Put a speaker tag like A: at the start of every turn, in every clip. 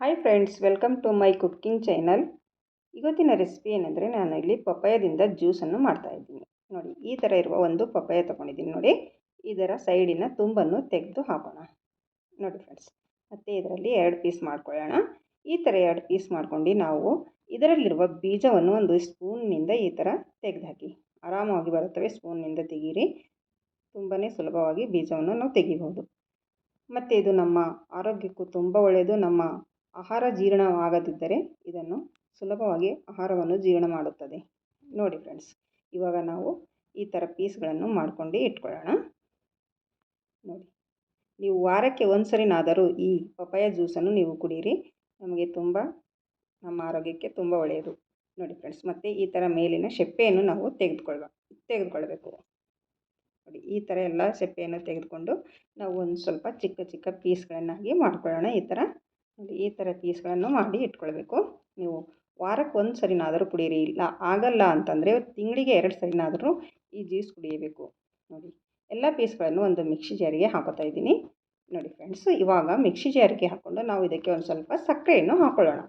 A: Hi friends welcome to my cooking channel ಇವತ್ತಿನ recipe ಏನಂದರೆ ನಾನು ಇಲ್ಲಿ ಪಪ್ಪಾಯದಿಂದ ಜ್ಯೂಸನ್ನು ಮಾಡ್ತಾಯಿದ್ದೀನಿ ನೋಡಿ, ಈ ಥರ ಇರುವ ಒಂದು ಪಪ್ಪಾಯ ತೊಗೊಂಡಿದ್ದೀನಿ ನೋಡಿ. ಇದರ ಸೈಡಿನ ತುಂಬನ್ನು ತೆಗೆದು ಹಾಕೋಣ. ನೋಡಿ ಫ್ರೆಂಡ್ಸ್ ಮತ್ತು ಇದರಲ್ಲಿ ಎರಡು ಪೀಸ್ ಮಾಡ್ಕೊಳ್ಳೋಣ. ಈ ಥರ ಎರಡು ಪೀಸ್ ಮಾಡ್ಕೊಂಡು ನಾವು ಇದರಲ್ಲಿರುವ ಬೀಜವನ್ನು ಒಂದು ಸ್ಪೂನ್ನಿಂದ ಈ ಥರ ತೆಗೆದು ಹಾಕಿ ಆರಾಮವಾಗಿ ಬರುತ್ತವೆ ಸ್ಪೂನ್ನಿಂದ ತೆಗೀರಿ. ತುಂಬಾ ಸುಲಭವಾಗಿ ಬೀಜವನ್ನು ನಾವು ತೆಗಿಬೋದು ಮತ್ತು ಇದು ನಮ್ಮ ಆರೋಗ್ಯಕ್ಕೂ ತುಂಬ ಒಳ್ಳೆಯದು. ನಮ್ಮ ಆಹಾರ ಜೀರ್ಣವಾಗದಿದ್ದರೆ ಇದನ್ನು ಸುಲಭವಾಗಿ ಆಹಾರವನ್ನು ಜೀರ್ಣ ಮಾಡುತ್ತದೆ. ನೋಡಿ ಫ್ರೆಂಡ್ಸ್ ಇವಾಗ ನಾವು ಈ ಥರ ಪೀಸ್ಗಳನ್ನು ಮಾಡ್ಕೊಂಡು ಇಟ್ಕೊಳ್ಳೋಣ. ನೋಡಿ, ನೀವು ವಾರಕ್ಕೆ ಒಂದು ಸರಿನಾದರೂ ಈ ಪಪಾಯ ಜ್ಯೂಸನ್ನು ನೀವು ಕುಡೀರಿ. ನಮಗೆ ತುಂಬ, ನಮ್ಮ ಆರೋಗ್ಯಕ್ಕೆ ತುಂಬ ಒಳ್ಳೆಯದು. ನೋಡಿ ಫ್ರೆಂಡ್ಸ್ ಮತ್ತು ಈ ಥರ ಮೇಲಿನ ಸೆಪ್ಪೆಯನ್ನು ನಾವು ತೆಗೆದುಕೊಳ್ಬ ತೆಗೆದುಕೊಳ್ಬೇಕು. ನೋಡಿ, ಈ ಥರ ಎಲ್ಲ ಸೆಪ್ಪೆಯನ್ನು ತೆಗೆದುಕೊಂಡು ನಾವು ಒಂದು ಸ್ವಲ್ಪ ಚಿಕ್ಕ ಚಿಕ್ಕ ಪೀಸ್ಗಳನ್ನಾಗಿ ಮಾಡ್ಕೊಳ್ಳೋಣ. ಈ ಥರ ನೋಡಿ, ಈ ಥರ ಪೀಸ್ಗಳನ್ನು ಮಾಡಿ ಇಟ್ಕೊಳ್ಬೇಕು. ನೀವು ವಾರಕ್ಕೆ ಒಂದು ಸರಿನಾದರೂ ಕುಡಿಯಿರಿ ಇಲ್ಲ ಆಗಲ್ಲ ಅಂತಂದರೆ ತಿಂಗಳಿಗೆ ಎರಡು ಸರಿನಾದರೂ ಈ ಜ್ಯೂಸ್ ಕುಡಿಯಬೇಕು. ನೋಡಿ, ಎಲ್ಲ ಪೀಸ್ಗಳನ್ನು ಒಂದು ಮಿಕ್ಸಿ ಜಾರಿಗೆ ಹಾಕೋತಾ ಇದ್ದೀನಿ. ನೋಡಿ ಫ್ರೆಂಡ್ಸ್ ಇವಾಗ ಮಿಕ್ಸಿ ಜಾರಿಗೆ ಹಾಕ್ಕೊಂಡು ನಾವು ಇದಕ್ಕೆ ಒಂದು ಸ್ವಲ್ಪ ಸಕ್ಕರೆಯನ್ನು ಹಾಕೊಳ್ಳೋಣ.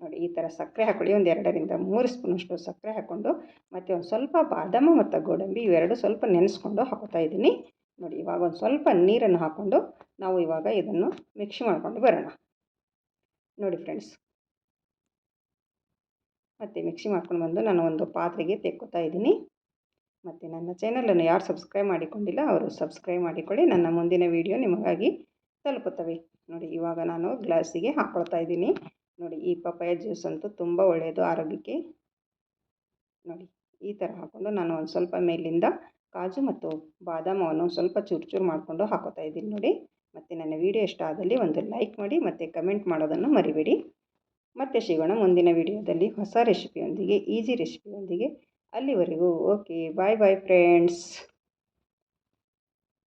A: ನೋಡಿ, ಈ ಥರ ಸಕ್ಕರೆ ಹಾಕೊಳ್ಳಿ. ಒಂದು ಎರಡರಿಂದ ಮೂರು ಸ್ಪೂನಷ್ಟು ಸಕ್ಕರೆ ಹಾಕ್ಕೊಂಡು ಮತ್ತು ಒಂದು ಸ್ವಲ್ಪ ಬಾದಾಮ ಮತ್ತು ಗೋಡಂಬಿ ಇವೆರಡು ಸ್ವಲ್ಪ ನೆನೆಸ್ಕೊಂಡು ಹಾಕೋತಾ ಇದ್ದೀನಿ. ನೋಡಿ, ಇವಾಗ ಒಂದು ಸ್ವಲ್ಪ ನೀರನ್ನು ಹಾಕ್ಕೊಂಡು ನಾವು ಇವಾಗ ಇದನ್ನು ಮಿಕ್ಸಿ ಮಾಡ್ಕೊಂಡು ಬರೋಣ. ನೋಡಿ ಫ್ರೆಂಡ್ಸ್ ಮತ್ತು ಮಿಕ್ಸಿ ಮಾಡ್ಕೊಂಡು ಬಂದು ನಾನು ಒಂದು ಪಾತ್ರೆಗೆ ತೆಕ್ಕೋತಾ ಇದ್ದೀನಿ. ಮತ್ತು ನನ್ನ ಚಾನಲನ್ನು ಯಾರು ಸಬ್ಸ್ಕ್ರೈಬ್ ಮಾಡಿಕೊಂಡಿಲ್ಲ, ಅವರು ಸಬ್ಸ್ಕ್ರೈಬ್ ಮಾಡಿಕೊಳ್ಳಿ. ನನ್ನ ಮುಂದಿನ ವೀಡಿಯೋ ನಿಮಗಾಗಿ ತಲುಪುತ್ತವೆ. ನೋಡಿ, ಇವಾಗ ನಾನು ಗ್ಲಾಸಿಗೆ ಹಾಕ್ಕೊಳ್ತಾ ಇದ್ದೀನಿ. ನೋಡಿ, ಈ ಪಪ್ಪಾಯ ಜ್ಯೂಸ್ ಅಂತೂ ತುಂಬ ಒಳ್ಳೆಯದು, ಆರೋಗ್ಯಕ್ಕೆ. ನೋಡಿ, ಈ ಥರ ಹಾಕ್ಕೊಂಡು ನಾನು ಒಂದು ಸ್ವಲ್ಪ ಮೇಲಿಂದ ಕಾಜು ಮತ್ತು ಬಾದಾಮವನ್ನು ಸ್ವಲ್ಪ ಚೂರು ಚೂರು ಮಾಡಿಕೊಂಡು ಹಾಕೋತಾ ಇದ್ದೀನಿ ನೋಡಿ. ಮತ್ತು ನನ್ನ ವಿಡಿಯೋ ಇಷ್ಟ ಆದಲ್ಲಿ ಒಂದು ಲೈಕ್ ಮಾಡಿ ಮತ್ತು ಕಮೆಂಟ್ ಮಾಡೋದನ್ನು ಮರಿಬೇಡಿ. ಮತ್ತೆ ಸಿಗೋಣ ಮುಂದಿನ ವೀಡಿಯೋದಲ್ಲಿ ಹೊಸ ರೆಸಿಪಿಯೊಂದಿಗೆ, ಈಸಿ ರೆಸಿಪಿಯೊಂದಿಗೆ. ಅಲ್ಲಿವರೆಗೂ ಓಕೆ, ಬಾಯ್ ಬಾಯ್ ಫ್ರೆಂಡ್ಸ್.